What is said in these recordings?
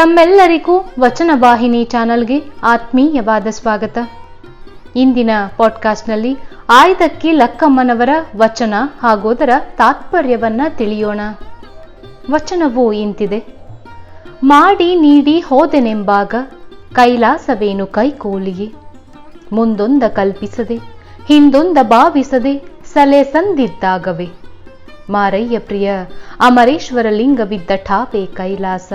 ತಮ್ಮೆಲ್ಲರಿಗೂ ವಚನ ವಾಹಿನಿ ಚಾನಲ್ಗೆ ಆತ್ಮೀಯವಾದ ಸ್ವಾಗತ. ಇಂದಿನ ಪಾಡ್ಕಾಸ್ಟ್ನಲ್ಲಿ ಆಯ್ದಕ್ಕಿ ಲಕ್ಕಮ್ಮನವರ ವಚನ ಹಾಗೋದರ ತಾತ್ಪರ್ಯವನ್ನ ತಿಳಿಯೋಣ. ವಚನವು ಇಂತಿದೆ. ಮಾಡಿ ನೀಡಿ ಹೋದೆನೆಂಬಾಗ ಕೈಲಾಸವೇನು ಕೈಕೋಲಿಗೆ ಮುಂದೊಂದ ಕಲ್ಪಿಸದೆ, ಹಿಂದೊಂದ ಭಾವಿಸದೆ ಸಲೆ ಸಂದಿದ್ದಾಗವೇ? ಮಾರಯ್ಯ ಪ್ರಿಯ, ಅಮರೇಶ್ವರ ಲಿಂಗವಿದ್ದ ಠಾಪೆ ಕೈಲಾಸ.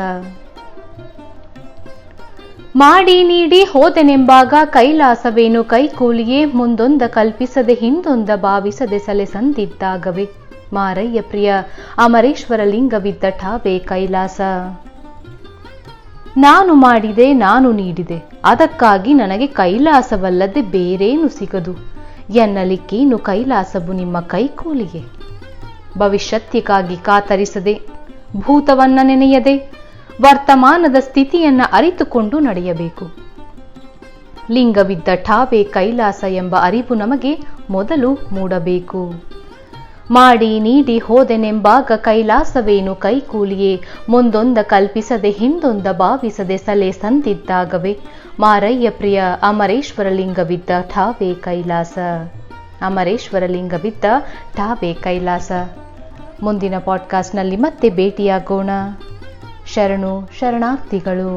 ಮಾಡಿ ನೀಡಿ ಹೋದೆನೆಂಬಾಗ ಕೈಲಾಸವೇನು ಕೈಕೂಲಿಯೇ ಮುಂದೊಂದ ಕಲ್ಪಿಸದೆ ಹಿಂದೊಂದ ಭಾವಿಸದೆ ಸಲೆ ಸಂದಿದ್ದಾಗವೇ ಮಾರಯ್ಯ ಪ್ರಿಯ, ಅಮರೇಶ್ವರ ಲಿಂಗವಿದ್ದ ಠಾಬೆ ಕೈಲಾಸ. ನಾನು ಮಾಡಿದೆ, ನಾನು ನೀಡಿದೆ. ಅದಕ್ಕಾಗಿ ನನಗೆ ಕೈಲಾಸವಲ್ಲದೆ ಬೇರೇನು ಸಿಗದು. ಎನ್ನಲಿಕ್ಕೇನು ಕೈಲಾಸವು ನಿಮ್ಮ ಕೈಕೂಲಿಗೆ ಭವಿಷ್ಯತ್ತಿಗಾಗಿ ಕಾತರಿಸದೆ, ಭೂತವನ್ನ ನೆನೆಯದೆ ವರ್ತಮಾನದ ಸ್ಥಿತಿಯನ್ನು ಅರಿತುಕೊಂಡು ನಡೆಯಬೇಕು. ಲಿಂಗವಿದ್ದ ಠಾವೆ ಕೈಲಾಸ ಎಂಬ ಅರಿವು ನಮಗೆ ಮೊದಲು ಮೂಡಬೇಕು. ಮಾಡಿ ನೀಡಿ ಹೋದೆನೆಂಬಾಗ ಕೈಲಾಸವೇನು ಕೈಕೂಲಿಯೇ, ಮುಂದೊಂದ ಕಲ್ಪಿಸದೆ ಹಿಂದೊಂದ ಭಾವಿಸದೆ ಸಲೆ ಸಂದಿದ್ದಾಗವೇ. ಮಾರಯ್ಯ ಪ್ರಿಯ, ಅಮರೇಶ್ವರ ಲಿಂಗವಿದ್ದ ಠಾವೆ ಕೈಲಾಸ. ಅಮರೇಶ್ವರ ಲಿಂಗವಿದ್ದ ಠಾವೆ ಕೈಲಾಸ. ಮುಂದಿನ ಪಾಡ್ಕಾಸ್ಟ್ನಲ್ಲಿ ಮತ್ತೆ ಭೇಟಿಯಾಗೋಣ. ಶರಣು ಶರಣಾರ್ಥಿಗಳು.